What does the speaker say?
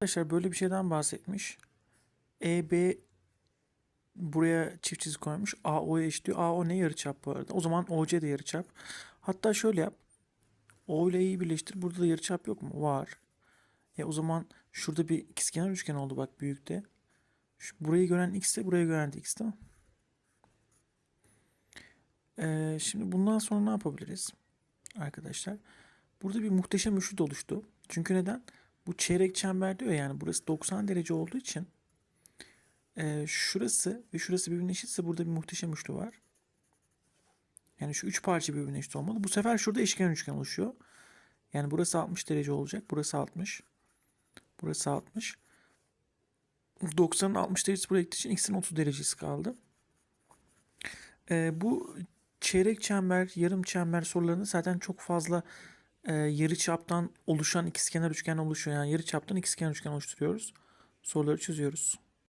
Arkadaşlar böyle bir şeyden bahsetmiş. EB buraya çift çizgi koymuş. AO'ya eşitliyor. AO ne yarıçap bu arada? O zaman OC de yarıçap. Hatta şöyle yap. O ile E'yi birleştir. Burada da yarıçap yok mu? Var. E o zaman şurada bir ikizkenar üçgen oldu bak büyükte. Şu, burayı gören x de burayı gören de x mi? Ee, şimdi bundan sonra ne yapabiliriz? Arkadaşlar. Burada bir muhteşem üçlü oluştu. Çünkü neden? Bu çeyrek çember diyor yani burası 90 derece olduğu için e, şurası ve şurası birbirine eşitse burada bir muhteşem üçlü var. Yani şu üç parça birbirine eşit olmalı. Bu sefer şurada eşkenar üçgen oluşuyor. Yani burası 60 derece olacak. Burası 60. Burası 60. 90'ın 60 derecesi buraya gittiği için x'in 30 derecesi kaldı. Ee, bu çeyrek çember, yarım çember sorularında zaten çok fazla e, yarı çaptan oluşan ikizkenar üçgen oluşuyor. Yani yarı çaptan ikizkenar üçgen oluşturuyoruz. Soruları çözüyoruz.